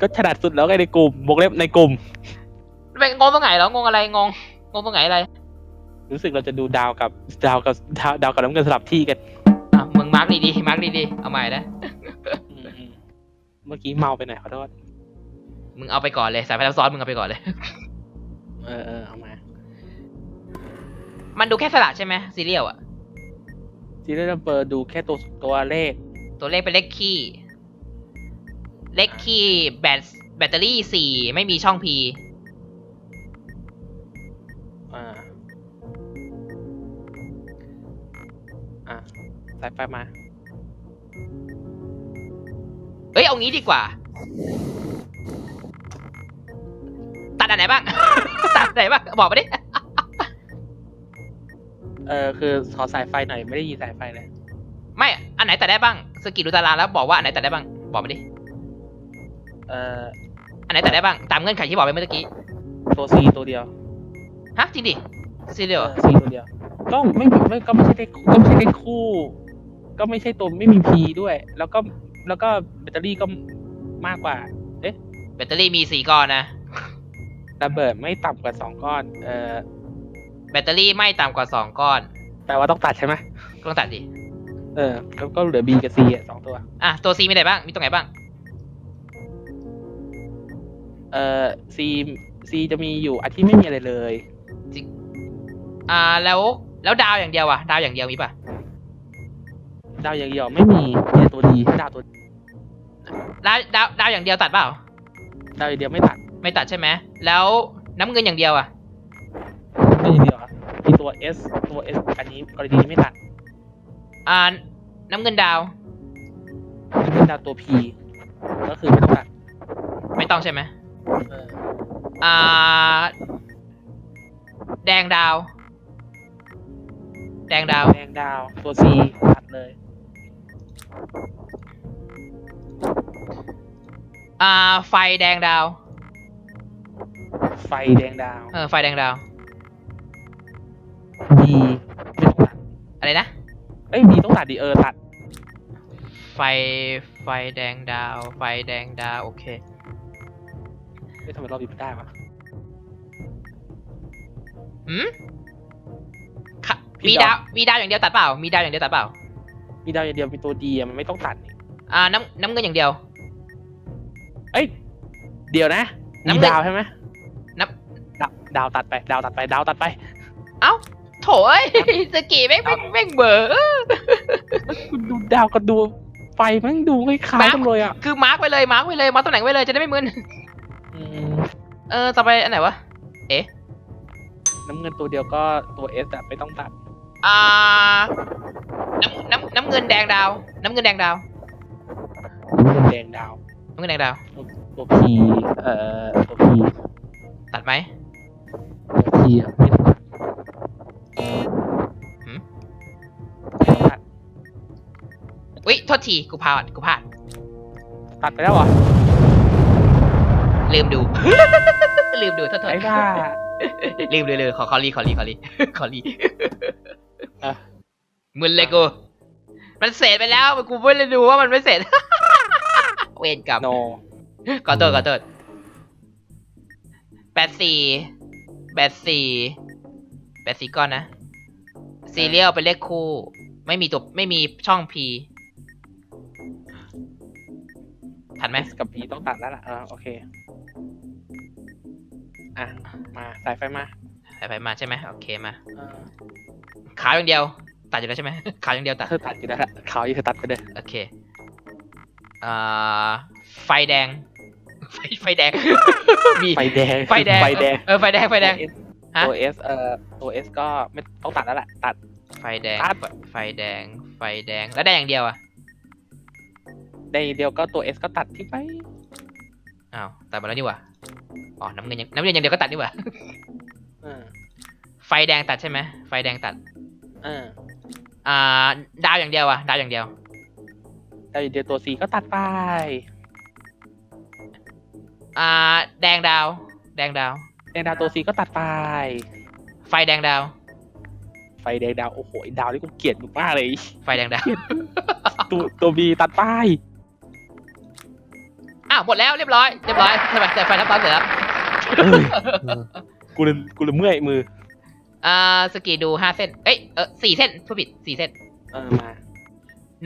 ก็ถนัดสุดแล้วไงในกลุ่มวงเล็บในกลุ่ม ไปงงตรงไหนเหรองงอะไรงงงงตรงไหนอะไรรู้สึกเราจะดูดาวกับดาวกับดาวดาวกับน้ำเงินสลับที่กันอะมึงมาร์กดีๆมาร์กดีๆเอาใหม่นะอืมอืมเมื่อกี้เมาไปหน่อยขอโทษมึงเอาไปก่อนเลยสายไฟซับซ้อนมึงเอาไปก่อนเลย เออเออเอามามันดูแค่สลัดใช่ไหมซีเรียลอะซีเรียลนัมเบอร์ดูแค่ตัวตัวเลขตัวเลขเป็นเลขคี่ เลขคี่แบตแบตเตอรี่สี่ไม่มีช่อง P อ่า อะสายไฟมา เอ้ย เอางี้ดีกว่า ตัดอันไหนบ้าง ตัดอันไหนบ้าง บอกมาดิ เออคือขอสายไฟหน่อย ไม่ได้ยินสายไฟเลย ไม่ อันไหนตัดได้บ้าง สกิลดูตารางแล้วบอกว่าอันไหนตัดได้บ้าง บอกมาดิ เอออันไหนตัดได้บ้าง ตามเงื่อนไขที่บอกไปเมื่อกี้ ตัวซีตัวเดียวฮะจริงดิซีเรียลซีตัวเดียว ก็ไม่ไม่ก็ไม่ใช่เลขก็ไม่ใช่เลขคู่ ก็ไม่ใช่ตัวไม่มีพีด้วย แล้วก็แล้วก็แบตเตอรี่ก็มากกว่าแบตเตอรี่มีสี่ก้อนนะระเบิดไม่ต่ำกว่าสองก้อน เออแบตเตอรี่ไม่ต่ำกว่าสองก้อน แปลว่าต้องตัดใช่ไหมก็ต้องตัดดิ เออ แล้วก็เหลือ B กับ C อะสองตัว อะ ตัวซีมีไหนบ้าง มีตรงไหนบ้าง เอ่อ C C จะมีอยู่อันที่ไม่มีอะไรเลย อ่าแล้วแล้วดาวอย่างเดียวอะดาวอย่างเดียวมีป่ะดาวอย่างเดียวไม่มีมีแต่ตัวดีดาวตัวดาวดาวดาวอย่างเดียวตัดเปล่าดาวอย่างเดียวไม่ตัดไม่ตัดใช่ไหมแล้วน้ำเงินอย่างเดียวอะดาวอย่างเดียวอะมีตัว S ตัว S อันนี้กรณีนี้ไม่ตัดอ่าน้ำเงินดาวจะเป็นดาวตัว P ก็คือไม่ต้องตัดไม่ต้องใช่ไหมเอออ่า แดงดาว แดงดาว แดงดาว ตัว C ตัดเลย อ่า ไฟแดงดาว ไฟแดงดาว เออ ไฟแดงดาว B ไม่ต้องตัด อะไรนะ เอ้ย B ต้องตัดดิเออตัด ไฟ ไฟแดงดาว ไฟแดงดาว โอเค ไม่ทำไมรอบนี้ไม่ได้วะหืมคะพี่มีดาวดาวมีดาวอย่างเดียวตัดเปล่า มีดาวอย่างเดียวตัดเปล่า มีดาวอย่างเดียวมีตัว D อะมันไม่ต้องตัดนี่อ่าน้ำน้ำเงินอย่างเดียว เอ้ยเดี๋ยวนะน้ำมีเงิน ดาวใช่ไหมน้ดาวดาวตัดไป ดาวตัดไป ดาวตัดไปเอ้าโถเอ้ยสกีแม่งแม่งแม่งเบอร์ คุณดูดาวกับดูไฟมันดูคล้ายๆกันเลยอะ คือมาร์กไว้เลยมาร์กไว้เลยมาร์กตำแหน่งไว้เลยจะได้ไม่มึนอืม เออ ต่อไปอันไหนวะน้ำเงินตัวเดียวก็ตัว S อะไม่ต้องตัด อ่า น้ำน้ำน้ำเงินแดงดาว น้ำเงินแดงดาว น้ำเงินแดงดาว น้ำเงินแดงดาว ตัว P เอ่อ ตัว P ตัดไหมตัว P อะไม่ต้องตัดหืมไม่ต้องตัดอุ้ยโทษที กูพลาด กูพลาด ตัดไปแล้วเหรอ ลืมดู ลืมดูโทษโทษไอ้บ้าลืมเลยเลยขอขอรีขอรีขอรีขอรีอะมึนเลยกู มันเสร็จไปแล้วกูไม่ได้ดูว่ามันไม่เสร็จ เวรกรรมโนขอโทษขอโทษแปดสี่แปดสี่แปดสี่ก้อนนะซีเรียลเป็นเลขคู่ ไม่มีตัวไม่มีช่อง P ทันไหม S กับ P ต้องตัดแล้วล่ะเออโอเค อะ มาสายไฟมาไปไปมาใช่ไหมโอเคมาเออขาวอย่างเดียว ตัดอยู่แล้วใช่ไหมขาวอย่างเดียวตัดเธอตัดอยู่แล้วล่ะขาวอยู่เธอตัดไปเลยโอเคอ่าไฟแดง ไฟไฟแดงมีไฟแดงไฟแดงไฟแดงเออไฟแดงไฟแดงฮะตัว S เอ่อตัว S ก็ไม่ต้องตัดแล้วล่ะตัดไฟแดงตัดไฟไฟแดง ไฟแดงแล้วแดงอย่างเดียวอะในเดียวก็ตัว S ก็ตัดที่ไปอ้าวตัดหมดแล้วนี่หว่า อ๋อน้ำเงินยังน้ำเงินอย่างเดียวก็ตัดนี่หว่าเออไฟแดงตัดใช่ไหมไฟแดงตัดเอออ่า ดาวอย่างเดียวอะดาวอย่างเดียว แต่เดียวตัว C ก็ตัดไป อ่า แดงดาว แดงดาว แดงดาวตัว C ก็ตัดไป ไฟแดงดาว ไฟแดงดาวโอ้โหไอ้ดาวนี่กูเกลียดมึงมากเลย ไฟแดงดาว ตัวตัว B ตัดไป อ้าวหมดแล้วเรียบร้อยเรียบร้อยใช่ไหมแต่ไฟทับซ้อนเสร็จแล้ว กูเลยกูเลยเมื่อยมือ อ่าสกีดูห้าเส้น เอ้ยเออสี่เส้นผู้ผิดสี่เส้น เออมา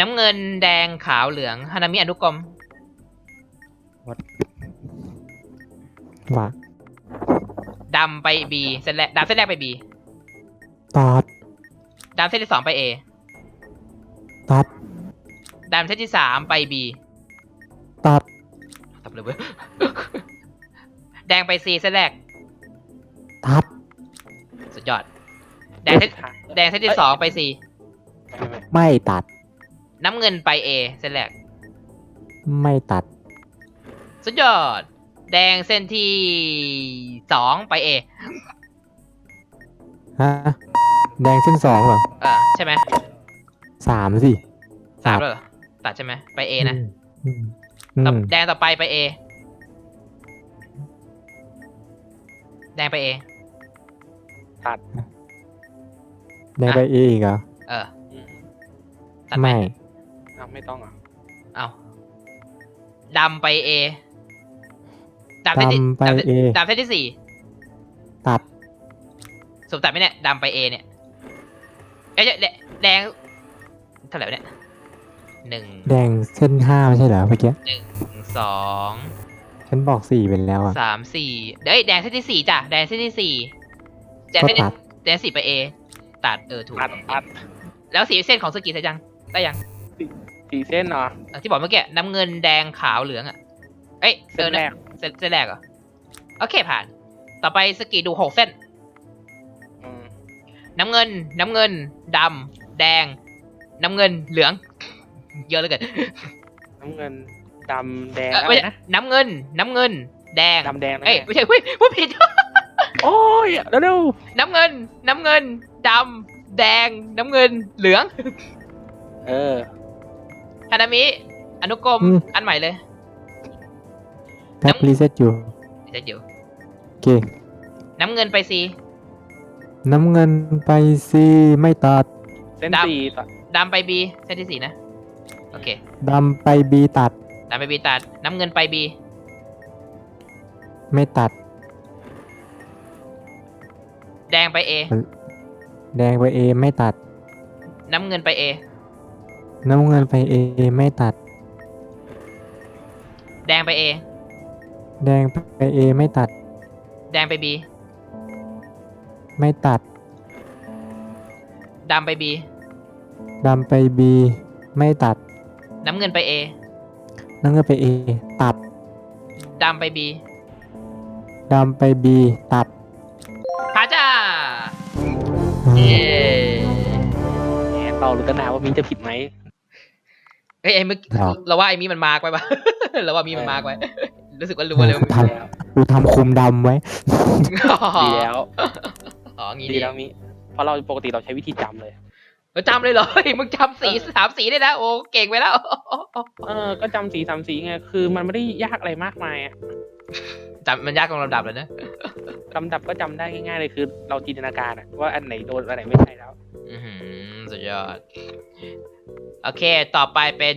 น้ำเงินแดงขาวเหลืองฮานามิอนุกรมว่าดำไปบีเส้นแรกดำเส้นแรกไปบีตัดดำเส้นที่สองไปเอตัดดำเส้นที่สามไปบีตัดทำเลยเว้ย แดงไปซีเส้นแรกตัดสุดยอด แดงเส้นแดงเส้นที่สองไปซีไม่ตัด น้ำเงินไปเอเส้นแรก ไม่ตัด สุดยอด แดงเส้นที่สองไปเอฮะแดงเส้นสองเหรอเออใช่ไหมสามสิสามแล้วเหรอตัดใช่ไหมไปเอนะอืมอืต่อมแดงต่อไปไปเอ แดงไปเอตัดแดงไปเออีกเหรอเออ อืมตัดไหมไม่อ้าวไม่ต้องอะเอาดำไปเอดำเส้นที่ดำไปดำเส้นเอดำเส้นที่สี่ตัดสมตัดไหมเนี่ยดำไปเอเนี่ยเอ้ยแดงแดงเท่าไหร่วะเนี่ยหนึ่งแดงเส้นห้าไม่ใช่เหรอเมื่อกี้หนึ่งสอง ฉันบอกสี่เป็นแล้วอะ สามสี่เอ้ยแดงเส้นที่สี่จ้ะแดงเส้นที่สี่แดงก็เส้นที่ตัด แดงสี่ไปเอตัดเออถูกตัดตัดแล้วสีเส้นของสกีใส่ยังได้ยังสี่เส้นเนาะเออที่บอกเมื่อกี้น้ำเงินแดงขาวเหลืองอะเอ้ยเส้นแรกเส้นเส้นแรกเหรอโอเคผ่าน ต่อไปสกีดูหกเส้น อืมน้ำเงิน น้ำเงินดำแดง น้ำเงินเหลือง เยอะเหลยเกินน้ำเงิน ดำแดงเอ้ยอะไรไม่ใช่นะน้ำเงิน น้ำเงิน แดง ดำแดงนะเอ้ยไม่ใช่เฮ้ยพูดผิด โอ้ยเร็วน้ำเงิน น้ำเงิน ดำ แดง น้ำเงิน เหลืองๆเออ ฮานามิ อนุกรม อืม อันใหม่เลย แท็บรีเซ็ตอยู่เดี๋ยวเดี๋ยวโอเค น้ำเงินไปซี น้ำเงินไปซีไม่ตัดเส้นดำ สี่ตัดดำไปบีเส้นที่สี่นะ โอเค ดำไปบีตัด ดำไปบีตัดน้ำเงินไปบีไม่ตัดแดงไปเอแดงไปเอไม่ตัด น้ำเงินไปเอน้ำเงินไปเอไม่ตัด แดงไปเอแดงไปเอไม่ตัด แดงไปบีไม่ตัดดำไปบีดำไปบีไม่ตัด น้ำเงินไปเอ น้ำเงินไปเอตัดดำไปบีดำไปบีตัดพาจ้าเย้แหมเราหรือกันนาว่ามิ้นจะผิดไหมเฮ้ยไอ้เมื่อกี้ครับเราว่าไอ้มีมันมากไปปะเราว่ามีมันมากไปรู้สึกว่ารู้ว่าเลยกูทำกูทำคุมดำไว้ดีแล้วอ๋องี้ดีดีแล้วมิเพราะเราปกติเราใช้วิธีจำเลย เราจำเลยเหรอเฮ้ยมึงจำสีสามสีได้แล้วโอ้เก่งไปแล้ว เออ ก็จำสีสามสีไง คือมันไม่ได้ยากอะไรมากมายอะจำมันยากตรงลำดับเลยนะลำดับก็จำได้ง่ายๆเลยคือ เราจินตนาการอะว่าอันไหนโดนอันไหนไม่ใช่แล้ว อือหือสุดยอด โอเค ต่อไปเป็น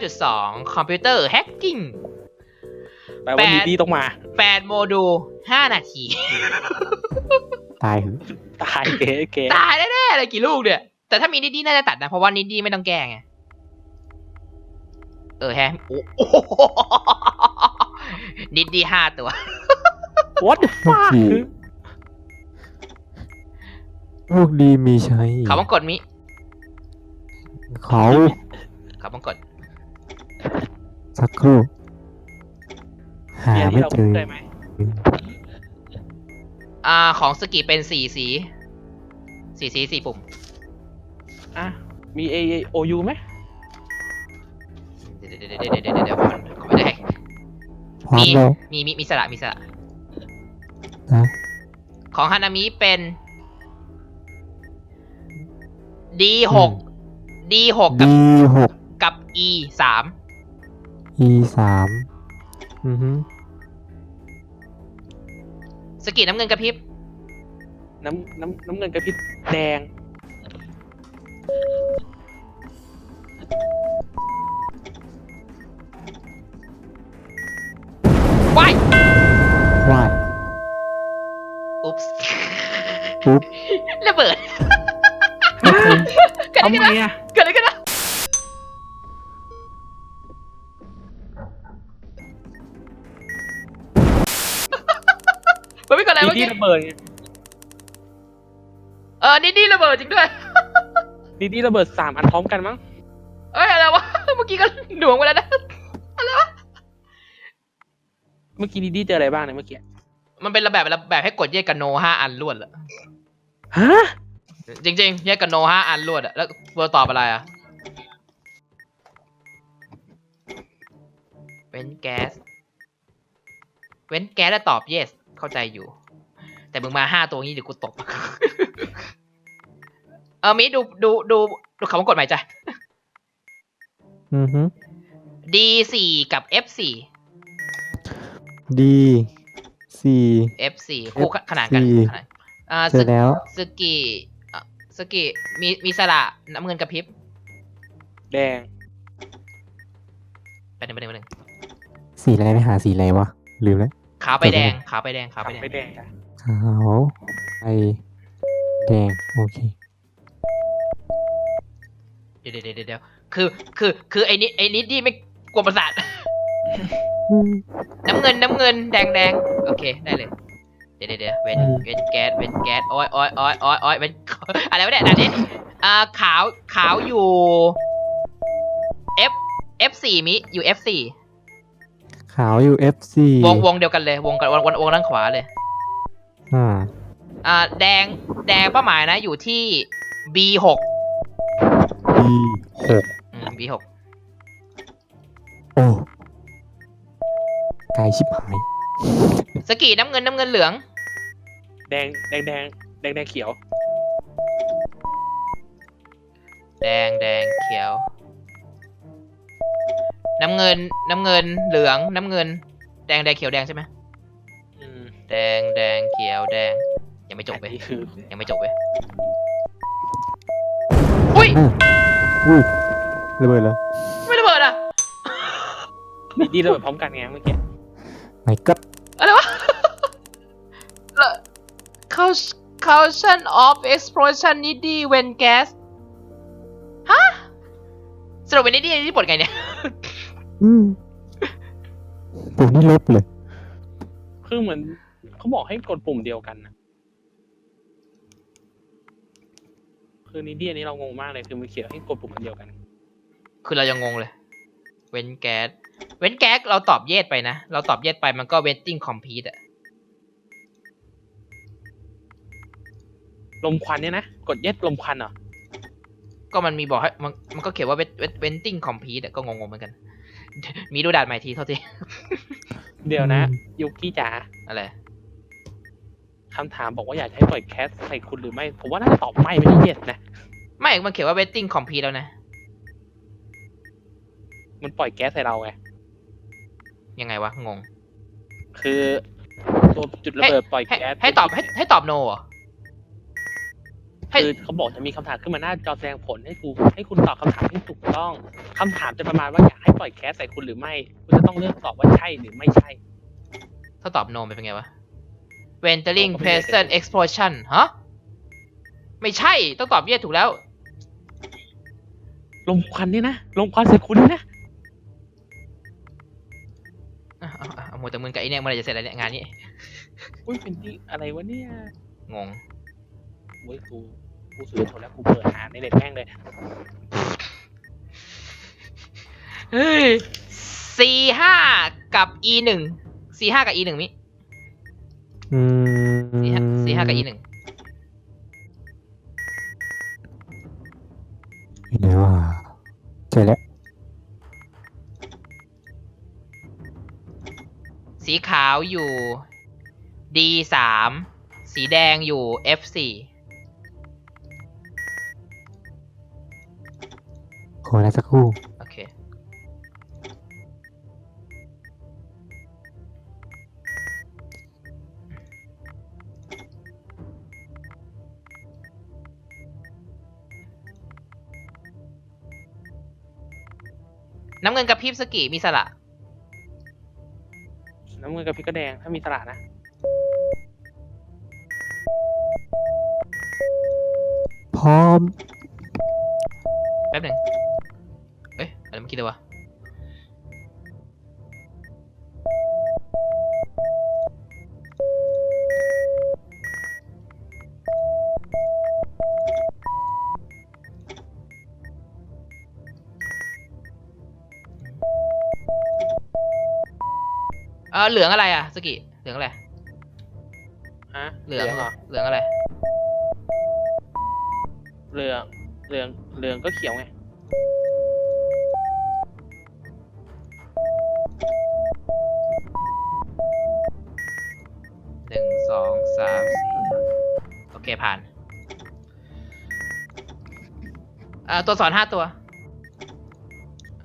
5.2 คอมพิวเตอร์แฮกกิ้ง แปลว่าแปดมีดีต้องมา 8 โมดูล 5 นาที ตายเหอะตายเก๋เก๋ตายแน่ๆเลยกี่ลูกเนี่ย แต่ถ้ามีนิดดี้น่าจะตัดนะ เพราะว่านิดดี้ไม่ต้องแก้ไง เออแฮะโอ้โอ้โหนิดดี้ห้าตัววอตฟ้าพวกดีมีใช้เขาบังกดมิเขาเขาบังกดสักครู่หาเนี่ยไม่ที่เราเจอเคยไหมอ่าของสกิเป็นสี่สี สี่สีสี่ปุ่ม อะ มี A O U ไหมเดี๋ยวเดี๋ยวเดี๋ยวเดี๋ยวเดี๋ยวเดี๋ยวมันเขาไม่ได้ให้พร้อมมี แล้วมีมีมีสระมีสระ นะของฮานามิเป็น D หก D หกกับ ดีหก กับ E สามอีสามอือฮึสกิน้ำเงินกระพริบน้ำน้ำน้ำเงินกระพริบแดง ไปว่าอุ๊บอุ๊บระเบิดเอะไรทำนไนะอะเกิดอะไรกันนะมันไม่เกิดอะไรเมื่อกี้ ที่ระเบิดเออ นี่นี่ระเบิดจริงด้วย ดีดีระเบิดสามอันพร้อมกันมั้ง เอ้ยอะไรวะ เมื่อกี้ก็หน่วงไปแล้วนะเมื่อกี้ดีดีเจออะไรบ้างเนี่ยเมื่อกี้ มันเป็นระแบบระแบบให้กดแยกกันโนห้าอันรวดเหรอฮะ จริงๆแยกกันโนห้าอันรวดอะแล้วเบอร์ตอบอะไรอะเว้นแก๊ส เว้นแก๊สแล้วตอบ yes เข้าใจอยู่ แต่มึงมาห้าตัวงี้เดี๋ยวกูตบ เออมิดูดูดูดูคำว่ากดใหม่จ้ะ อือฮึ D สี่กับ F สี่ดีสี่ F สี่คู่ขนานกัน F4 ขนานอ่าเจอแล้วสกิอะสกิมีมีสระน้ำเงินกระพริบแดงไปหนึ่งไปหนึ่งไปหนึ่งสีอะไรไปหาสีอะไรวะ ลืมแล้ว ขาวไปแดงขาวไปแดงขาวไปแดงไม่แดงอะขาวไปแดง โอเค เดี๋ยวเดี๋ยวเดี๋ยวเดี๋ยวคือคือคือไอ้นิดไอ้นิดนี่ไม่กลัวประสาท น้ำเงินน้ำเงินแดงแดงโอเคได้เลย เดี๋ยวเดี๋ยวเดี๋ยวเว้นอืมเว้นแก๊สเว้นแก๊สโอ้ยโอ้ยโอ้ยโอ้ยโอ้ยเว้นอะไรวะเนี่ยอันนี้อ่าขาวขาวอยู่ F F สี่มิอยู่ F สี่ขาวอยู่ F4 วงวงเดียวกันเลยวงกันวงวงวงด้านขวาเลย อ่า อ่าแดงแดงเป้าหมายนะอยู่ที่ B หก B หกอืม B หกโอ้ไกลชิบหาย สกีน้ำเงินน้ำเงินเหลือง แดงแดงแดงแดงแดงเขียว แดงแดงเขียว น้ำเงินน้ำเงินเหลืองน้ำเงิน แดงแดงเขียวแดงใช่ไหมอืมแดงแดงเขียวแดง ยังไม่จบอัเว้นยนี้คือยังไม่จบเว้ยอุ้ย อุ้ยระเบิดแล้วไม่ระเบิดอะดีดีระเบิดพร้อมกันไงเมื่อกี้ไม่กัดอะไรวะละ Cau- caution of explosion needy when gas ฮะสรุปเป็น needy ที่ปลดไงเนี่ย อืมผมนี่ลบเลย คือเหมือนเขาบอกให้กดปุ่มเดียวกันนะ คือนี่ดีอันนี้เรางงมากเลยคือมันเขียนให้กดปุ่มอันเดียวกัน คือเรายังงงเลย เว้นแก๊ส เว้นแก๊สเราตอบเยสไปนะ เราตอบเยสไปมันก็ waiting complete อะลมควันเนี่ยนะ กดเย็ดลมควันเหรอ ก็มันมีบอกให้มันมันก็เขียนว่า wait- wait- waiting complete อะก็งงๆเหมือนกัน มีดูด่านใหม่ทีเท่าที เดี๋ยวนะอืมยุกี้จ๋าอะไร คำถามบอกว่าอยากจะให้ปล่อยแคสใส่คุณหรือไม่ ผมว่าน่าจะตอบไม่ไม่ใช่เย็ดนะ ไม่ มันเขียนว่า waiting complete แล้วนะ มันปล่อยแก๊สใส่เราไง ยังไงวะ งง คือตัวจุดระเบิดปล่อยให้แก๊สให้ตอบให้ให้ตอบ no เหรอ ให้ คือเขาบอกจะมีคำถามขึ้นมาหน้าจอแสดงผลให้คุณให้คุณตอบคำถามที่ถูกต้องคำถามจะประมาณว่าอยากให้ปล่อยแก๊สใส่คุณหรือไม่ คุณจะต้องเลือกตอบว่าใช่หรือไม่ใช่ ถ้าตอบ no เป็นไงวะ venturing ผมก็ไม่ได้ present explosion ฮะ ไม่ใช่ ต้องตอบ yes ถูกแล้ว ลมควันเนี่ยนะลมควันใส่คุณเนี่ยนะอะเอาเอาเอาหมดแต่มึงกับไอ้เนี่ยเมื่อไหรจะเสร็จแล้วเนี่ยงานนี้ อุ้ยเป็นที่อะไรวะเนี่ยงง เว้ยกูกูสื่อโทรแล้วกูเปิดหาในเน็ตแม่งเลยเฮ้ย C ห้ากับ E หนึ่ง C ห้ากับ E หนึ่งมิ อืม C ห้า C ห้ากับ E หนึ่งเดี๋ยวว่าเจอแล้วสีขาวอยู่ D สามสีแดงอยู่ F สี่ขอเวลาสักครู่ น้ำเงินกับพริบสกีมีสระ น้ำเงินกับพริกก็แดงถ้ามีสระนะพร้อม แป๊บหนึ่งเอ๊ะอะไรเมื่คิดเลยวะ เออเหลืองอะไรอะสกิเหลืองอะไรฮะเหลืองเหรอเหลืองอะไร เหลืองเหลืองเหลืองก็เขียวไงหนึ่งสองสามสี่โอเคผ่านเอ่อตัวสอนห้าตัว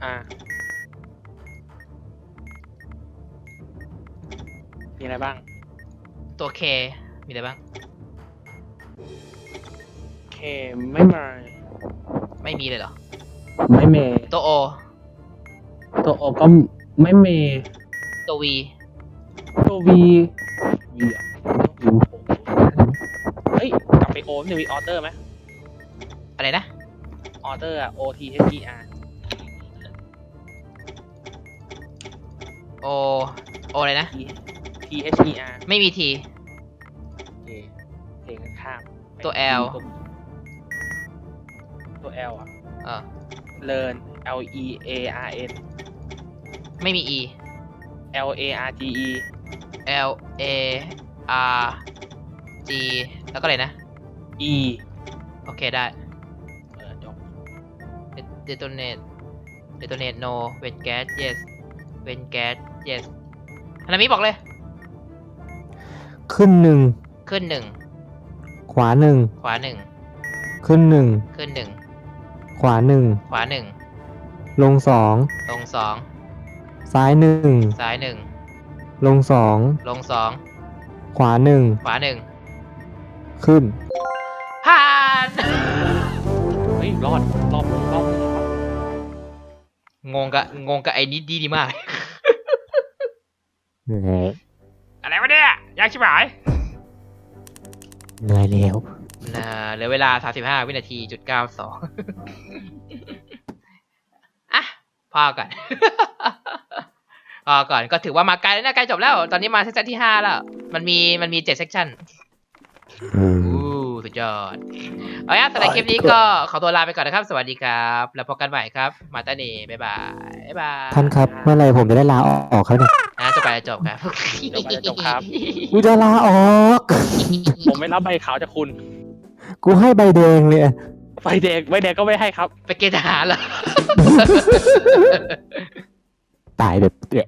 อ่า มีอะไรบ้าง ตัวเคมีอะไรบ้าง เคไม่มาไม่มีเลยเหรอ ไม่เมตัวโอ ตัวโอก็ไม่เมตัววี ตัววีวีอะวีเฮ้ยกลับไปโอมเนี่ยวีออเดอร์ไหมอะไรนะ ออเดอร์อะ O T H E R โอ โออะไรนะ T H E R ไม่มีที โอเคเพลงกันข้ามตัว L ตัว L อะ เออ learn L E A R N ไม่มี E L A R G E L A R G แล้วก็อะไรนะ E โอเคได้ เออจบ detonate detonate no when gas yes when gas yes ฮานามิบอกเลย ขึ้นหนึ่งขึ้นหนึ่งขวาหนึ่งขวาหนึ่งขึ้นหนึ่งขึ้นหนึ่งขวาหนึ่งขวาหนึ่งลงสองลงสองซ้ายหนึ่งซ้ายหนึ่งลงสองลงสองขวาหนึ่งขวาหนึ่งขึ้น ผ่านเฮ้ยรอดรอบรอบงงกับงงกับไอ้นิดดีดีมากเหนื่อยอะไรวะเนี่ย ยากชิบหายเหนื่อยแล้วนะเหลือเวลา 35 วินาทีจุดเก้าสองอะพอก่อน พอก่อนก็ถือว่ามาไกลแล้วนะใกล้จบแล้ว ตอนนี้มาเซสชันที่5แล้ว มันมีมันมี7เซสชันอืมอู้สุดยอด เอาละสำหรับคลิปนี้ก็ขอตัวลาไปก่อนนะครับ สวัสดีครับ แล้วพบกันใหม่ครับ มาตาเน่บ๊ายบาย บ๊ายบาย ท่านครับ เมื่อไหรผมจะได้ลาออกครับเนี่ยนะ จบไปจบครับเดี๋ยวไปจบครับ กูจะลาออก ผมไม่รับใบขาวจากคุณ กูให้ใบแดงเลยใบแดงใบแดงก็ไม่ให้ครับ ไปเกณฑ์ทหารเหรอตายแบบเดี่ย